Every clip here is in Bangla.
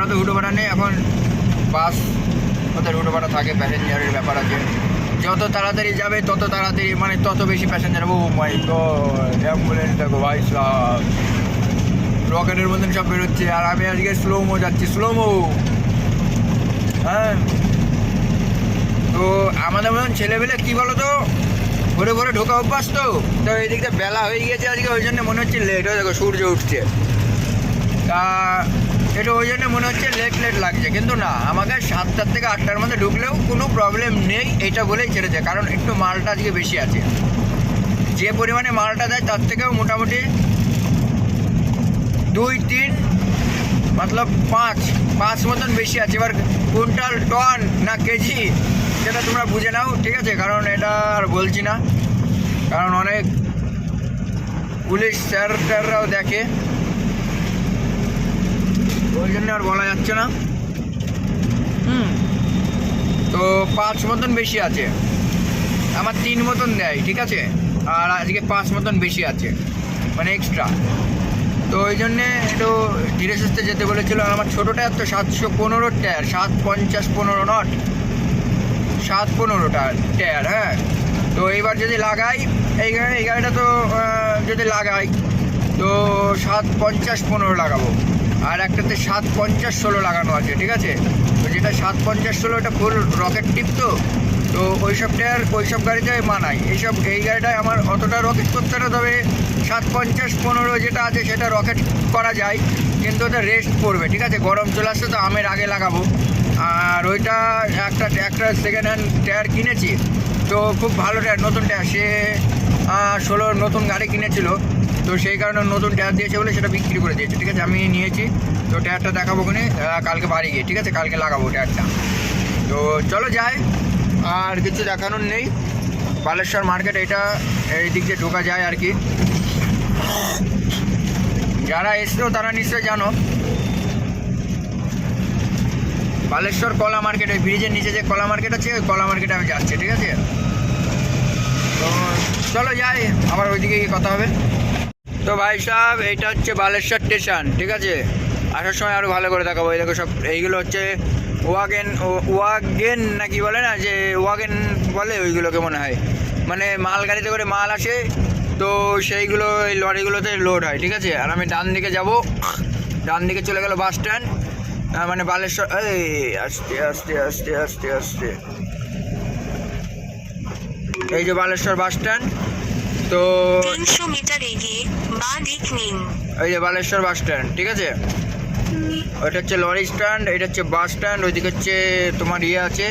আমারও তো উঠো ভাড়া নেই, এখন বাস, ওদের উঠো ভাড়া থাকে, প্যাসেঞ্জারের ব্যাপার আছে। যত তাড়াতাড়ি যাবে, তত তাড়াতাড়ি মানে তত বেশি passenger, oh my god, ambulance দেখো, ভাই সাহেব রকেটের মতন সব বেরোচ্ছে, আর আমি আজকে স্লোমো যাচ্ছি স্লোমো হ্যাঁ। তো আমাদের মতন ছেলেবেলে কি বলো তো ঘুরে ঘুরে ঢোকা অভ্যাস তো তো এই দিকটা বেলা হয়ে গিয়েছে আজকে, ওই জন্য মনে হচ্ছে লেট হয়ে দেখো, সূর্য উঠছে। তা এটা ওই জন্য মনে হচ্ছে লেট লেট লাগছে। কিন্তু না, আমাকে সাতটার থেকে আটটার মধ্যে ঢুকলেও কোনো প্রবলেম নেই এটা বলেই ছেড়েছে, কারণ একটু মালটা আজকে বেশি আছে। যে পরিমাণে মালটা দেয় তার থেকেও মোটামুটি দুই, তিন, মতলব পাঁচ পাঁচ মতন বেশি আছে। এবার কুইন্টাল টন না কেজি, সেটা তোমরা বুঝে নাও, ঠিক আছে? কারণ এটা আর বলছি না। কারণ অনেক পুলিশ স্যার ট্যাররাও দেখে। ওই জন্য আর বলা যাচ্ছে না। হুম। তো পাঁচ মতন বেশি আছে। আমার তিন মতন দেয়, ঠিক আছে? আর আজকে পাঁচ মতন বেশি আছে মানে এক্সট্রা তো ওই জন্যে একটু ধীরে সুস্থে যেতে বলেছিল, আর আমার ছোটো টায়ার তো সাতশো পনেরো টায়ার সাত পঞ্চাশ পনেরো নট সাত পনেরোটা টায়ার হ্যাঁ? তো এইবার যদি লাগাই, এই এই গাড়িটা তো যদি লাগাই, তো সাত পঞ্চাশ পনেরো লাগাবো। আর একটাতে সাত পঞ্চাশ ষোলো লাগানো আছে, ঠিক আছে? তো যেটা সাত পঞ্চাশ ষোলো, এটা ফুল রকেট টিপ তো? তো ওইসব টায়ার, ওইসব গাড়িতে মানাই এইসব, এই গাড়িটায় আমার অতটা রকেট করতে না, তবে সাত পঞ্চাশ পনেরো যেটা আছে সেটা রকেট করা যায়, কিন্তু ওটা রেস্ট পড়বে, ঠিক আছে? গরম চলে আসছে তো আমের আগে লাগাবো। আর ওইটা একটা একটা সেকেন্ড হ্যান্ড টায়ার কিনেছি, তো খুব ভালো টায়ার, নতুন টায়ার। সে ষোলো নতুন গাড়ি কিনেছিল। তো সেই কারণে নতুন টায়ার দিয়েছে বলে সেটা বিক্রি করে দিয়েছে, ঠিক আছে? আমি নিয়েছি, তো টায়ারটা দেখাবো ওখানে কালকে বাড়ি গিয়ে, ঠিক আছে? কালকে লাগাবো টায়ারটা। তো চলো যাই, আর কিছু দেখানোর নেই। বালেশ্বর মার্কেট, এটা এই দিক দিয়ে ঢোকা যায় আর কি। যারা এসছো, তারা নিশ্চয়ই জানো। বালেশ্বর কলা মার্কেট ওই ব্রিজের নিচে যে কলা মার্কেট আছে, ওই কলা মার্কেটে আমি যাচ্ছি, ঠিক আছে? তো চলো যাই, আবার ওইদিকে গিয়ে কথা হবে। তো ভাই সাহেব এইটা হচ্ছে বালেশ্বর স্টেশন, ঠিক আছে? আসার সময় আরও ভালো করে দেখাবো। এই দেখো সব, এইগুলো হচ্ছে ওয়াগেন ওয়াগেন নাকি বলে না, যে ওয়াগেন বলে ওইগুলোকে মনে হয়। মানে মাল গাড়িতে করে মাল আসে, তো সেইগুলো, এই লরিগুলোতে লোড হয়, ঠিক আছে? আর আমি ডান দিকে যাব। ডান দিকে চলে গেল বাস স্ট্যান্ড। মানে বালেশ্বর, এই, আস্তে আস্তে আস্তে আস্তে আস্তে। এই যে বালেশ্বর বাস স্ট্যান্ড। তো তিনশো মিটার এগিয়ে বা দিক নিন। এই যে বালেশ্বর বাস স্ট্যান্ড ঠিক আছে? ওইটা হচ্ছে লরি স্ট্যান্ড এটা হচ্ছে বাস স্ট্যান্ড ওইদিকে হচ্ছে তোমার ইয়ে আছে।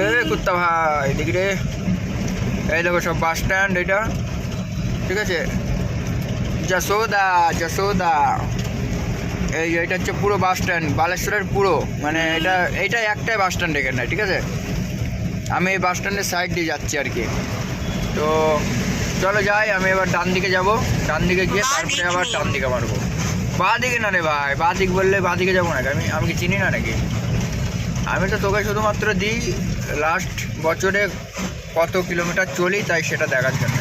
এ কুত্তা ভাই দেখি রে। এই দেখো সব বাস স্ট্যান্ড এটা ঠিক আছে? যশোদা যশোদা। এই যে এটা হচ্ছে পুরো বাস স্ট্যান্ড বালেশ্বরের পুরো। মানে এটা এইটা একটাই বাস স্ট্যান্ড এখানে ঠিক আছে? আমি এই বাস স্ট্যান্ডের সাইড দিয়ে যাচ্ছি আর কি। তো চলো যাই আমি এবার ডান দিকে যাব। ডান দিকে গিয়ে তারপরে আবার ডান দিকে মারবো বাঁ দিকে না রে ভাই বাঁ দিক বললে বাঁ দিকে যাব নাকি আমি আমি কি চিনি না নাকি? আমি তো তোকে শুধুমাত্র দিই লাস্ট বছরে কত কিলোমিটার চলি তাই সেটা দেখার জন্য।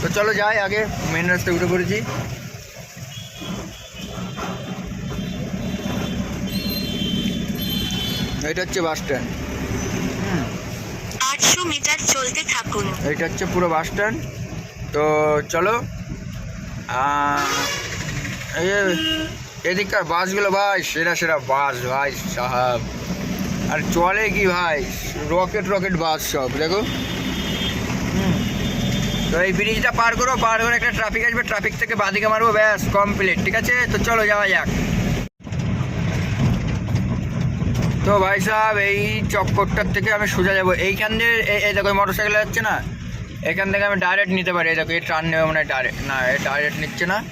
তো চলো যাই আগে মেন রাস্তায় উঠে পড়েছি। এটা হচ্ছে বাস স্ট্যান্ড আটশো মিটার চলতে থাকুন। এটা হচ্ছে পুরো বাস স্ট্যান্ড তো চলো এদিককার বাসগুলো ভাই, সেরা সেরা বাস ভাই সাহাব। আর চলে কি ভাই? রকেট রকেট বাস সব, দেখো। তো এই ব্রিজটা পার করো, পার করে একটা ট্রাফিক আসবে ট্রাফিক থেকে বাদিকে মারবো, ব্যাস কমপ্লিট ঠিক আছে? তো চলো যাওয়া যাক। তো ভাই সাহেব, এই চক্করটার থেকে আমি সোজা যাব। এইখান দিয়ে এই- দেখো মোটর সাইকেল যাচ্ছে না? এখান থেকে আমি ডাইরেক্ট নিতে পারি। এই দেখো, এই ট্রান নেবে মানে ডাইরেক্ট না, এ ডাইরেক্ট নিচ্ছে না।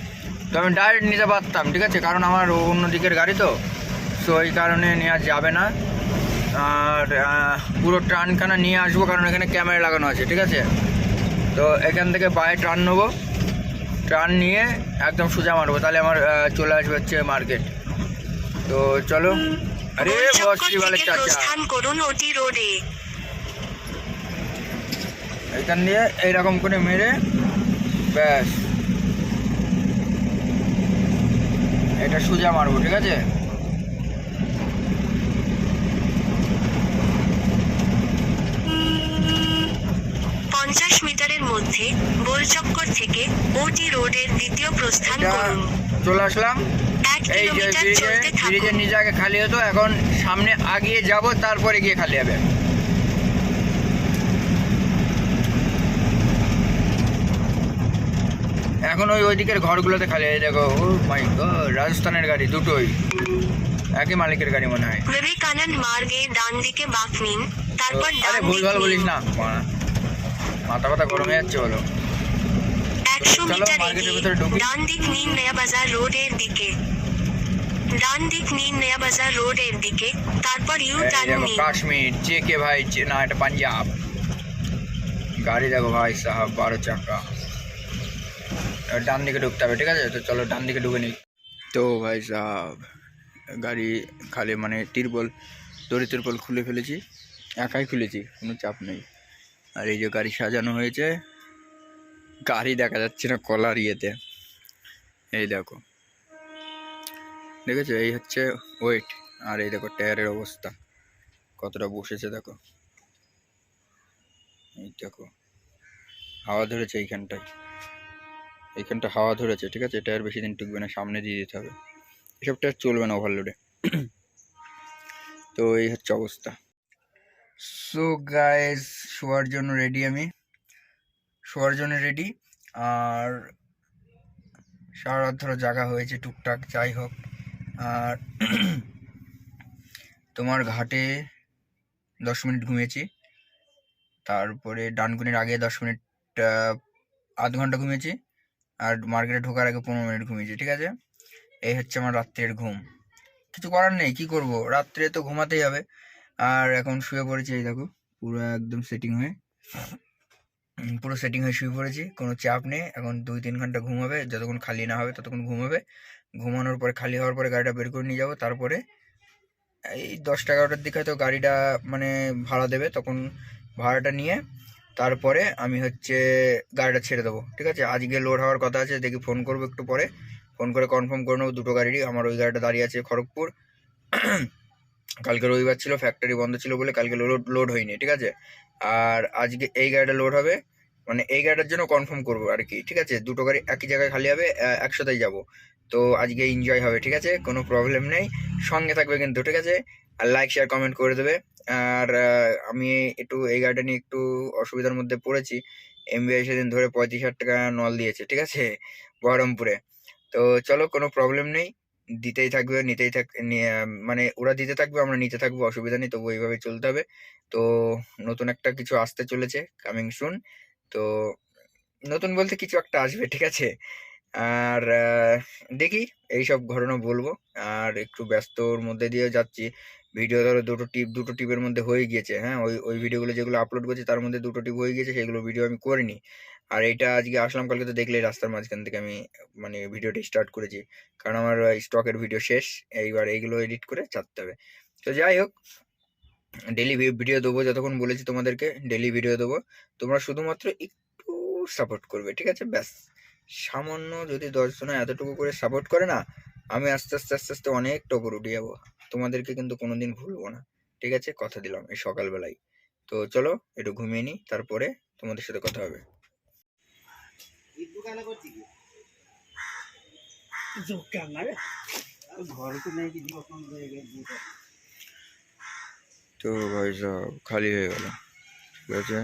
তো আমি ডাইরেক্ট নিতে পারতাম, ঠিক আছে? কারণ আমার অন্য দিকের গাড়ি তো। তো এই কারণে নেওয়া যাবে না। আর পুরো ট্রানখানা নিয়ে আসব, কারণ এখানে ক্যামেরা লাগানো আছে, ঠিক আছে? তো এখান থেকে বাই ট্রান নেব। ট্রান নিয়ে একদম সোজা মারবো। তাহলে আমার চলে আসবে হচ্ছে মার্কেট তো চলো। আরে গোলচক্কর বলে চাচা। প্রস্থান করুন ওটি রোডে এইরকম করে মেরে ব্যাস। এটা সোজা মারবো ঠিক আছে পঞ্চাশ মিটারের মধ্যে গোলচক্কর থেকে ওটি রোডের দ্বিতীয় প্রস্থান করুন। চলে আসলাম। এই যে ব্রিজে ব্রিজের নিচে আগে খালি হতো এখন সামনে আগিয়ে যাব তারপরে গিয়ে খালি হবে। এখন ওই ওইদিকের ঘরগুলোতে খালি এই দেখো ও মাই গড রাজস্থানের গাড়ি দুটোই। একই মালিকের গাড়ি মনে হয়। বিবেকানন্দ মার্গে ডান দিকে বাঁক নিন তারপর আরে বলিস না। মাথা ব্যথা গরম হয়ে যাচ্ছে বলো। একশো মিটার এগিয়ে ডান দিক নিন নয়া বাজার রোডের দিকে। ডান দিক নিন নয়া বাজার রোডের দিকে। তারপর ইউ টার্ন নিন কাশ্মীর ভাই না এটা পাঞ্জাব। গাড়ি দেখো ভাই সাহাব বারো চাকা। ডান দিকে ঢুকতে হবে ঠিক আছে? তো চলো ডান দিকে ঢুকে নিই। তো ভাই সাহাব গাড়ি খালি মানে তিরপল দড়ি তিরপল খুলে ফেলেছি। একাই খুলেছি কোনো চাপ নেই। আর এই যে গাড়ি সাজানো হয়েছে, গাড়ি দেখা যাচ্ছে না কলার ইয়েতে। এই দেখো। দেখেছ? এই হচ্ছে ওয়েট আর এই দেখো টায়ারের অবস্থা। কতটা বসেছে দেখো। এই দেখো। হাওয়া ধরেছে এইখানটায়। এইখানটা হাওয়া ধরেছে, ঠিক আছে? টায়ার বেশি দিন টিকবে না, সামনে দিয়ে দিতে হবে। এসব টায়ার চলবে না ওভারলোডে তো এই হচ্ছে অবস্থা। সো গাইস শোয়ার জন্য রেডি আমি। শোয়ার জন্য রেডি আর সারা ধরে জাগা হয়েছে টুকটাক, যাই হোক। আর তোমার ঘাটে দশ মিনিট ঘুমিয়েছি। তারপরে ডানকুনির আগে দশ মিনিট আধ ঘণ্টা ঘুমিয়েছি। আর মার্কেটে ঢোকার আগে পনেরো মিনিট ঘুমিয়েছি, ঠিক আছে? এই হচ্ছে আমার রাত্রের ঘুম। কিছু করার নেই, কি করব? রাত্রে তো ঘুমাতেই হবে। আর এখন শুয়ে পড়েছি এই দেখো, পুরো একদম সেটিং হয়ে। পুরো সেটিং হয়ে শুয়ে পড়েছি, কোনো চাপ নেই। এখন দুই তিন ঘণ্টা ঘুম হবে, যতক্ষণ খালি না হবে ততক্ষণ ঘুম হবে। ঘুমানোর পরে খালি হওয়ার পরে গাড়িটা বের করে নিয়ে যাব, তারপরে এই দশটা এগারোটার দিকে হয়তো গাড়িটা মানে ভাড়া দেবে, তখন ভাড়াটা নিয়ে তারপরে আমি হচ্ছে গাড়িটা ছেড়ে দেবো, ঠিক আছে? আজকে লোড হওয়ার কথা আছে, দেখি ফোন করব একটু পরে। ফোন করে কনফার্ম করে নেব দুটো গাড়িরই, আমার ওই গাড়িটা দাঁড়িয়ে আছে খড়গপুর। কালকে রবিবার ছিল ফ্যাক্টরি বন্ধ ছিল বলে কালকে লোড লোড হয়নি, ঠিক আছে? আর আজকে এই গাড়িটা লোড হবে মানে এই গাড়িটার জন্য কনফার্ম করব আর কি, ঠিক আছে? দুটো গাড়ি একই জায়গায় খালি হবে একসাথেই যাব। তো আজকে এনজয় হবে, ঠিক আছে? কোনো প্রবলেম নেই, সঙ্গে থাকবে কিন্তু, ঠিক আছে? আর লাইক শেয়ার কমেন্ট করে দেবে। আর আমি একটু এই গাড়িটা নিয়ে একটু অসুবিধার মধ্যে পড়েছি। এমবিআই সেদিন ধরে পঁয়ত্রিশ হাজার টাকা নল দিয়েছে, ঠিক আছে? বহরমপুরে। তো চলো, কোনো প্রবলেম নেই। দিতেই থাকবে, নিতেই থাক মানে ওরা দিতে থাকবে, আমরা নিতে থাকব, অসুবিধা নেই, তবু এইভাবে চলতে হবে। তো নতুন একটা কিছু আসতে চলেছে কামিং সুন তো নতুন বলতে কিছু একটা আসবে, ঠিক আছে? আর দেখি এইসব ঘটনা বলব, আর একটু ব্যস্তর মধ্যে দিয়ে যাচ্ছি। ভিডিও ধরো দুটো টিপ, দুটো টিপের মধ্যে হয়ে গিয়েছে হ্যাঁ? ওই ওই ভিডিওগুলো যেগুলো আপলোড করছি, তার মধ্যে দুটো টিপ হয়ে গিয়েছে, সেগুলো ভিডিও আমি করিনি আর এটা আজকে আসলাম কালকে তো দেখলেই রাস্তার মাঝখান থেকে আমি মানে ভিডিওটা স্টার্ট করেছি। কারণ আমার স্টকের ভিডিও শেষ, এইবার এইগুলো এডিট করে ছাড়তে হবে। তো যাই হোক ডেলি ভিডিও দেবো যতক্ষণ বলেছি তোমাদেরকে ডেলি ভিডিও দেবো। তোমরা শুধুমাত্র একটু সাপোর্ট করবে, ঠিক আছে? ব্যাস। সামান্য যদি দশজনে এতটুকু করে সাপোর্ট করে না, আমি আস্তে আস্তে আস্তে আস্তে অনেকটা উপর উঠে যাব। তোমাদেরকে কিন্তু কোনোদিন ভুলবো না, ঠিক আছে? কথা দিলাম এই সকালবেলায়। তো চলো, একটু ঘুমিয়ে নিই, তারপরে তোমাদের সাথে কথা হবে। তো ভাই সব খালি হয়ে গেল। ঠিক আছে?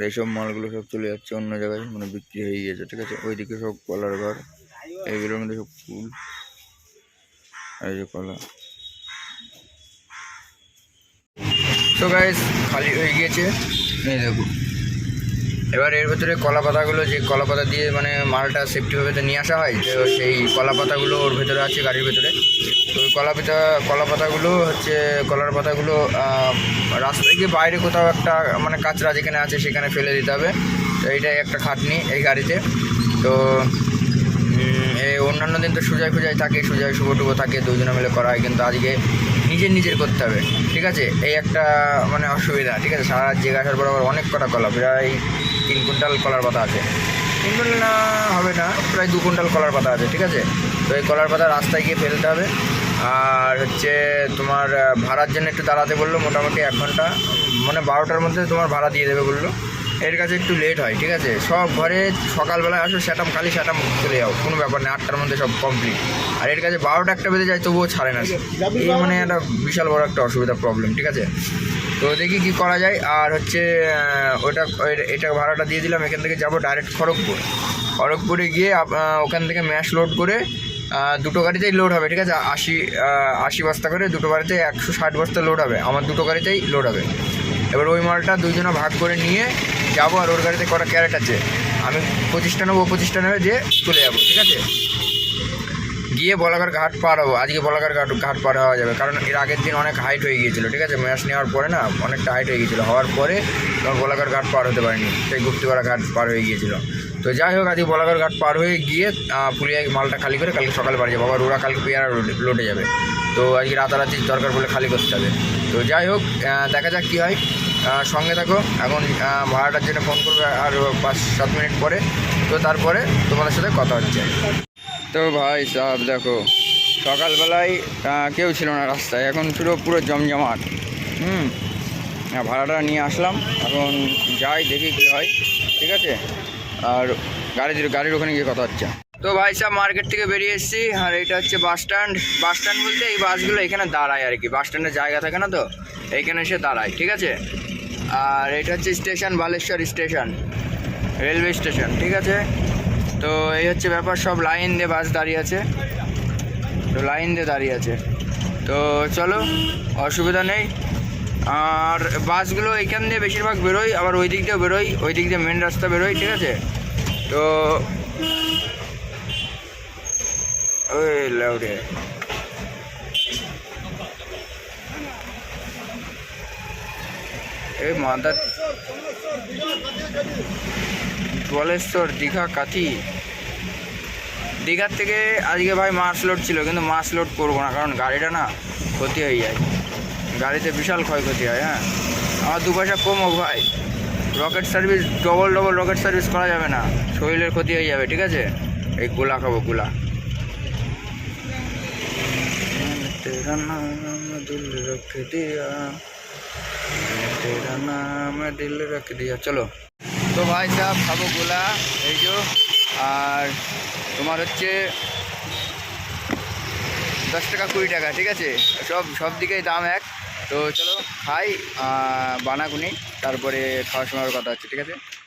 এইসব মালগুলো সব চলে যাচ্ছে অন্য জায়গায় মানে বিক্রি হয়ে গিয়েছে ঠিক আছে? ওইদিকে সব কলার ঘর এইগুলোর মধ্যে সব ফুল। আর এই যে কলা। তো গাইস খালি হয়ে গিয়েছে। এই দেখো। এবার এর ভেতরে কলা পাতাগুলো যে কলা পাতা দিয়ে মানে মালটা সেফটিভাবে নিয়ে আসা হয়, তো সেই কলা পাতাগুলো ওর ভেতরে আছে গাড়ির ভেতরে। তো ওই কলা পাতা, কলা পাতাগুলো হচ্ছে, কলার পাতাগুলো রাস্তা থেকে বাইরে কোথাও একটা মানে কাঁচরা যেখানে আছে সেখানে ফেলে দিতে হবে। তো এইটাই একটা খাটনি এই গাড়িতে। তো অন্যান্য দিন তো সুজাই ফুজাই থাকে সুজাই শুভ টুবো থাকে, দুজনে মিলে করা হয়, কিন্তু আজকে নিজের নিজের করতে হবে, ঠিক আছে? এই একটা মানে অসুবিধা, ঠিক আছে? সারা রাত জেগে আসার পর আবার অনেক কটা কলা, প্রায় তিন কুইন্টাল কলার পাতা আছে। তিন কুইন্টাল না হবে না, প্রায় দু কুইন্টাল কলার পাতা আছে, ঠিক আছে? তো এই কলার পাতা রাস্তায় গিয়ে ফেলতে হবে। আর হচ্ছে তোমার ভাড়ার জন্য একটু দাঁড়াতে বলল, মোটামুটি এক ঘণ্টা মানে বারোটার মধ্যে তোমার ভাড়া দিয়ে দেবে বলল। এর কাছে একটু লেট হয়, ঠিক আছে? সব ঘরে সকালবেলায় আসো সেটাম খালি সেটাম চলে যাও, কোনো ব্যাপার নেই, আটটার মধ্যে সব কমপ্লিট আর এর কাছে বারোটা একটা বেজে যায়, তবুও ছাড়ে না। এই মানে একটা বিশাল বড় একটা অসুবিধা প্রবলেম ঠিক আছে? তো দেখি কি করা যায়, আর হচ্ছে ওটা এটা ভাড়াটা দিয়ে দিলাম, এখান থেকে যাব ডাইরেক্ট খড়গপুর। খড়গপুরে গিয়ে ওখান থেকে ম্যাশ লোড করে দুটো গাড়িতেই লোড হবে, ঠিক আছে? আশি আশি বস্তা করে দুটো গাড়িতে একশো ষাট বস্তা লোড হবে, আমার দুটো গাড়িতেই লোড হবে। এবার ওই মালটা দুইজনে ভাগ করে নিয়ে যাব আর ওর গাড়িতে কটা ক্যারেট আছে। আমি পঁচিশটা নেব পঁচিশটা নেবে, দিয়ে চলে যাব, ঠিক আছে? গিয়ে বলাকার ঘাট পার হব। আজকে বলাকার ঘাট ঘাট পার হওয়া যাবে, কারণ এর আগের দিন অনেক হাইট হয়ে গিয়েছিল, ঠিক আছে? ম্যাচ নেওয়ার পরে না, অনেকটা হাইট হয়ে গিয়েছিল। হওয়ার পরে তখন বলাকার ঘাট পার হতে পারেনি সেই গুপ্তিপাড়া ঘাট পার হয়ে গিয়েছিল। তো যাই হোক, আজকে বলাকার ঘাট পার হয়ে গিয়ে পুলিয়ায় মালটা খালি করে কালকে সকালে বাড়ি যাব। আবার ওরা কালকে পেয়ারা লোডে যাবে। তো আজকে রাতারাতি দরকার বলে খালি করতে হবে। তো যাই হোক দেখা যাক কী হয়। সঙ্গে থাকো। এখন ভাড়াটার জন্য ফোন করবে আর পাঁচ সাত মিনিট পরে। তো তারপরে তোমাদের সাথে কথা হচ্ছে। তো ভাই সাহেব দেখো সকালবেলায় কেউ ছিল না রাস্তায়। এখন পুরো পুরো জমজমাট। হুম? হ্যাঁ, ভাড়াটা নিয়ে আসলাম। এখন যাই দেখি কী হয়। ঠিক আছে? আর গাড়ির গাড়ির ওখানে গিয়ে কথা হচ্ছে। তো ভাই সাহেব মার্কেট থেকে বেরিয়ে এসেছি। আর এটা হচ্ছে বাস স্ট্যান্ড। বাস স্ট্যান্ড বলতে এই বাসগুলো এখানে দাঁড়ায় আর কি। বাস স্ট্যান্ডের জায়গা থাকে না তো? এইখানে এসে দাঁড়ায়। ঠিক আছে? আর এটা হচ্ছে station, Baleshwar station, railway station, ঠিক আছে? তো এই হচ্ছে ব্যাপার, সব লাইন দিয়ে বাস দাঁড়িয়ে আছে। তো লাইন দিয়ে দাঁড়িয়ে আছে। তো চলো, অসুবিধা নেই। আর বাসগুলো এখান দিয়ে বেশিরভাগ বেরোয় আবার ওই দিক দিয়েও বেরোয় ওই দিক দিয়ে মেন রাস্তা বেরোয় ঠিক আছে? তো ওই লাউডে এই মাদার জলেশ্বর, দীঘা কাথি। দীঘার থেকে আজকে ভাই মাছ লোড ছিল, কিন্তু মাছ লোড করব না, কারণ গাড়িটা না ক্ষতি হয়ে যায়। গাড়িতে বিশাল ক্ষয়ক্ষতি হয় হ্যাঁ? আমার দু পয়সা কম ভাই। Rocket service, double double rocket service করা যাবে না। শরীরের ক্ষতি হয়ে যাবে, ঠিক আছে? এই গোলা খাব, গোলা। রান্না দুল রক্ষে দিয়া तेरा नाम दिल रख दिया চলো তো ভাই সাহেব খাবো গোলা এই যে আর তোমার হচ্ছে দশ টাকা কুড়ি টাকা ঠিক আছে সব সব দিকেই দাম এক তো চলো খাই বানাগুনি তারপরে খাওয়ার সময় আবার কথা হচ্ছে ঠিক আছে